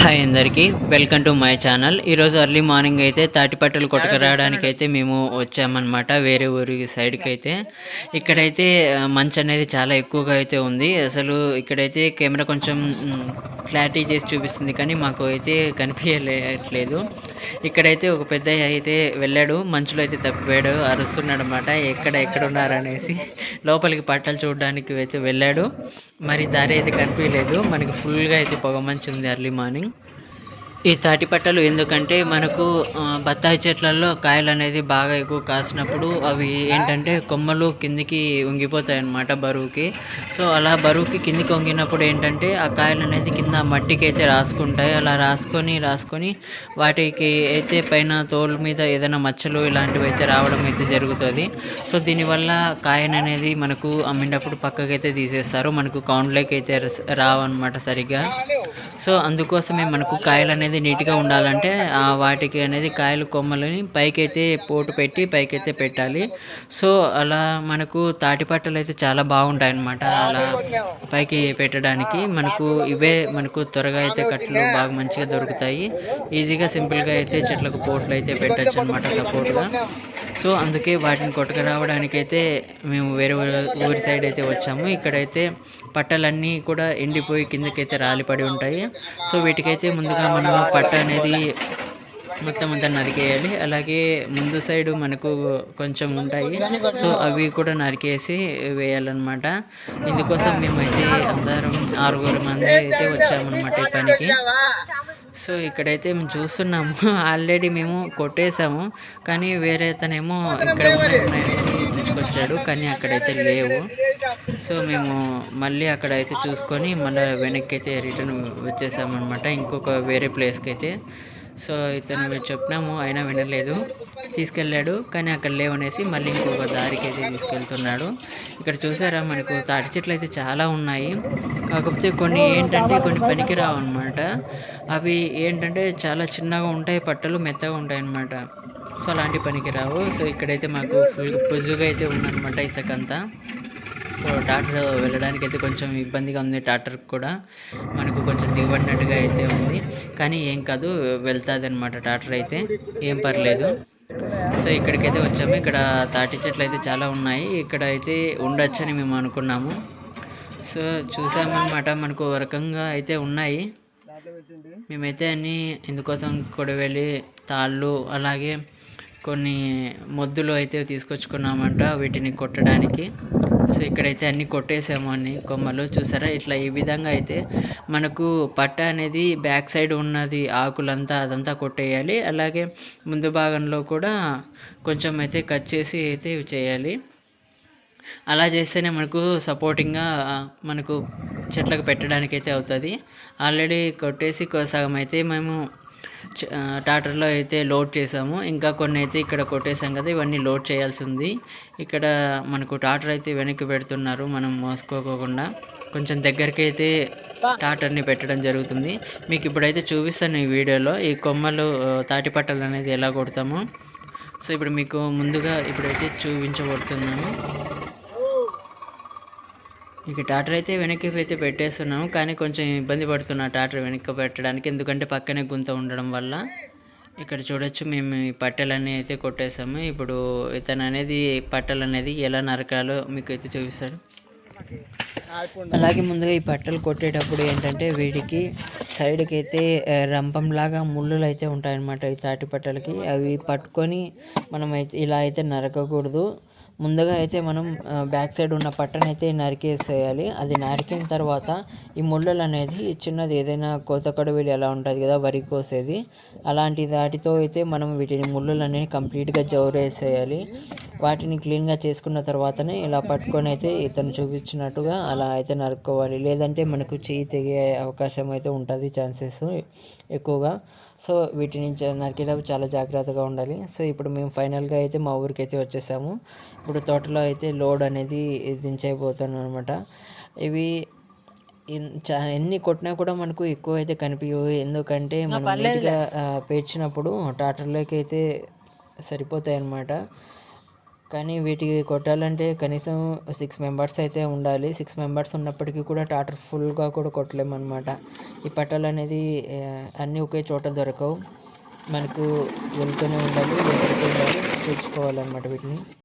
Hi అందరికీ. Welcome to my channel. ఈరోజు early morning అయితే తాటిపట్టలు కొట్టుకురావడానికి అయితే మేము వచ్చామన్నమాట వేరే ఊరి సైడ్కి అయితే ఇక్కడైతే మంచు అనేది చాలా ఎక్కువగా అయితే ఉంది. అసలు ఇక్కడైతే కెమెరా కొంచెం క్లారిటీ చేసి చూపిస్తుంది కానీ మాకు అయితే కనిపించలేదు ఇక్కడైతే ఒక పెద్ద అయితే వెళ్ళాడు. మంచులో అయితే తప్పిపోయాడు. అరుస్తున్నాడు అనమాట ఎక్కడ ఎక్కడ ఉన్నారనేసి లోపలికి పట్టలు చూడడానికి అయితే వెళ్ళాడు. మరి దారి అయితే కనిపించలేదు. మనకి ఫుల్గా అయితే పొగ మంచి ఉంది ఎర్లీ మార్నింగ్ ఈ తాటి పట్టలు ఎందుకంటే మనకు బత్తాయి చెట్లలో కాయలు అనేది బాగా ఎక్కువ కాసినప్పుడు అవి ఏంటంటే కొమ్మలు కిందికి వంగిపోతాయి అన్నమాట బరువుకి. సో అలా బరువుకి కిందికి వంగినప్పుడు ఏంటంటే ఆ కాయలు అనేది కింద మట్టికి అయితే రాసుకుంటాయి. అలా రాసుకొని రాసుకొని వాటికి అయితే పైన తోలు మీద ఏదైనా మచ్చలు ఇలాంటివి అయితే రావడం అయితే జరుగుతుంది. సో దీనివల్ల కాయను అనేది మనకు అమ్మినప్పుడు పక్కకైతే తీసేస్తారు. మనకు కౌంట్లోకి అయితే రావన్నమాట సరిగ్గా. సో అందుకోసమే మనకు కాయలు అనేది నీట్గా ఉండాలంటే వాటికి అనేది కాయలు కొమ్మలని పైకైతే పోటు పెట్టి పైకైతే పెట్టాలి. సో అలా మనకు తాటిపట్టలు అయితే చాలా బాగుంటాయి అన్నమాట అలా పైకి పెట్టడానికి మనకు ఇవే మనకు త్వరగా అయితే కట్టలు బాగా మంచిగా దొరుకుతాయి. ఈజీగా సింపుల్గా అయితే చెట్లకు పోట్లు అయితే పెట్టచ్చు అనమాట సపోర్ట్గా. సో అందుకే వాటిని కొట్టుకురావడానికైతే మేము వేరే ఊరి సైడ్ అయితే వచ్చాము. ఇక్కడైతే పట్టలన్నీ కూడా ఎండిపోయి కిందకైతే రాలిపడి ఉంటాయి. సో వీటికైతే ముందుగా మనం పట్ట అనేది మొత్తం అంతా నరికేయాలి. అలాగే ముందు సైడ్ మనకు కొంచెం ఉంటాయి. సో అవి కూడా నరికేసి వేయాలన్నమాట. ఇందుకోసం మేమైతే అందరం ఆరుగురు మంది అయితే వచ్చామన్నమాట ఈ పనికి. సో ఇక్కడైతే మేము చూస్తున్నాము. ఆల్రెడీ మేము కొట్టేసాము కానీ వేరే అతనేమో ఇక్కడ తీసుకొచ్చాడు. కానీ అక్కడైతే లేవు. సో మేము మళ్ళీ అక్కడ అయితే చూసుకొని మళ్ళీ వెనక్కి అయితే రిటర్న్ వచ్చేసామన్నమాట. ఇంకొక వేరే ప్లేస్కి అయితే సో ఇతను మేము చెప్పినాము అయినా వినలేదు. తీసుకెళ్ళాడు కానీ అక్కడ లేవనేసి మళ్ళీ ఇంకొక దారికి అయితే తీసుకెళ్తున్నాడు. ఇక్కడ చూసారా మనకు తాటి చెట్లు అయితే చాలా ఉన్నాయి. కాకపోతే కొన్ని ఏంటంటే కొన్ని పనికిరావు అనమాట అవి ఏంటంటే చాలా చిన్నగా ఉంటాయి పట్టలు మెత్తగా ఉంటాయి అన్నమాట. సో అలాంటి పనికిరావు. సో ఇక్కడైతే మాకు ఫుల్ పుజ్జుగా అయితే ఉందన్నమాట ఇసుకంతా. సో టాటర్ వెళ్ళడానికి అయితే కొంచెం ఇబ్బందిగా ఉంది టాటర్కి కూడా. మనకు కొంచెం దిగబడినట్టుగా అయితే ఉంది. కానీ ఏం కాదు వెళ్తుంది అనమాట టాటర్ అయితే. ఏం పర్లేదు. సో ఇక్కడికైతే వచ్చాము. ఇక్కడ తాటి చెట్లు అయితే చాలా ఉన్నాయి. ఇక్కడ అయితే ఉండొచ్చని మేము అనుకున్నాము. సో చూసామన్నమాట. మనకు రకంగా అయితే ఉన్నాయి. మేమైతే అన్నీ ఇందుకోసం కొడవెళ్ళి తాళ్ళు అలాగే కొన్ని మొద్దులు అయితే తీసుకొచ్చుకున్నామంట వీటిని కొట్టడానికి. సో ఇక్కడైతే అన్ని కొట్టేసాము అన్ని కొమ్మలు. చూసారా? ఇట్లా ఈ విధంగా అయితే మనకు పట్ట అనేది బ్యాక్ సైడ్ ఉన్నది ఆకులంతా అదంతా కొట్టేయాలి. అలాగే ముందు భాగంలో కూడా కొంచెం అయితే కట్ చేసి అయితే చేయాలి. అలా చేస్తేనే మనకు సపోర్టింగ్గా మనకు చెట్లకు పెట్టడానికి అయితే అవుతుంది. ఆల్రెడీ కొట్టేసి సగం అయితే మేము టాటర్లో అయితే లోడ్ చేసాము. ఇంకా కొన్ని అయితే ఇక్కడ కొట్టేసాం కదా ఇవన్నీ లోడ్ చేయాల్సి ఉంది. ఇక్కడ మనకు టాటర్ అయితే వెనక్కి పెడుతున్నారు మనం మోసుకోకుండా కొంచెం దగ్గరికి అయితే టాటర్ని పెట్టడం జరుగుతుంది. మీకు ఇప్పుడైతే చూపిస్తాను ఈ వీడియోలో. ఈ కొమ్మలు తాటిపట్టలు అనేది ఎలా కొడతామో. సో ఇప్పుడు మీకు ముందుగా ఇప్పుడైతే చూపించబడుతున్నాను ఇక టాటర్ అయితే వెనక్కి అయితే పెట్టేస్తున్నాము కానీ కొంచెం ఇబ్బంది పడుతున్నా టాటర్ వెనక్కి పెట్టడానికి. ఎందుకంటే పక్కనే గుంత ఉండడం వల్ల ఇక్కడ చూడొచ్చు మేము ఈ పట్టెలన్నీ అయితే కొట్టేసాము. ఇప్పుడు ఇతను అనేది పట్టెలు అనేది ఎలా నరకాలో మీకు అయితే చూపిస్తాడు. అలాగే ముందుగా ఈ పట్టలు కొట్టేటప్పుడు ఏంటంటే వీటికి సైడ్కి అయితే రంపంలాగా ముళ్ళులు అయితే ఉంటాయన్నమాట ఈ తాటి పట్టలకి. అవి పట్టుకొని మనం అయితే ఇలా అయితే నరకకూడదు. ముందుగా అయితే మనం బ్యాక్ సైడ్ ఉన్న పట్టను అయితే నరికేసేయాలి. అది నరికిన తర్వాత ఈ ముళ్ళలు అనేది చిన్నది ఏదైనా కోత కడవలి ఎలా ఉంటుంది కదా వరి కోసేది. అలాంటి వాటితో అయితే మనం వీటిని ముళ్ళలు అనేవి కంప్లీట్గా జోరేసేయాలి. వాటిని క్లీన్గా చేసుకున్న తర్వాతనే ఇలా పట్టుకొని అయితే ఇతను చూపించినట్టుగా అలా అయితే నరుక్కోవాలి. లేదంటే మనకు చేయి తెగే అవకాశం అయితే ఉంటుంది ఛాన్సెస్ ఎక్కువగా. సో వీటిని చ- నరికేటప్పుడు చాలా జాగ్రత్తగా ఉండాలి. సో ఇప్పుడు మేము ఫైనల్గా అయితే మా ఊరికి అయితే వచ్చేసాము. ఇప్పుడు తోటలో అయితే లోడ్ అనేది దించైపోతాను అనమాట ఇవి ఎన్ని కొట్టినా కూడా మనకు ఎక్కువ అయితే కనిపించవు ఎందుకంటే మనం నీట్గా పేర్చినప్పుడు టాటర్లోకి అయితే సరిపోతాయి అన్నమాట కానీ వీటికి కొట్టాలంటే కనీసం సిక్స్ మెంబర్స్ అయితే ఉండాలి. సిక్స్ మెంబర్స్ ఉన్నప్పటికీ కూడా టాటర్ ఫుల్గా కూడా కొట్టలేము అనమాట ఈ పట్టాలు అనేది అన్నీ ఒకే చోట దొరకవు. మనకు వెళ్తూనే ఉండాలి వెళ్తూనే ఉండాలి తెచ్చుకోవాలన్నమాట వీటిని.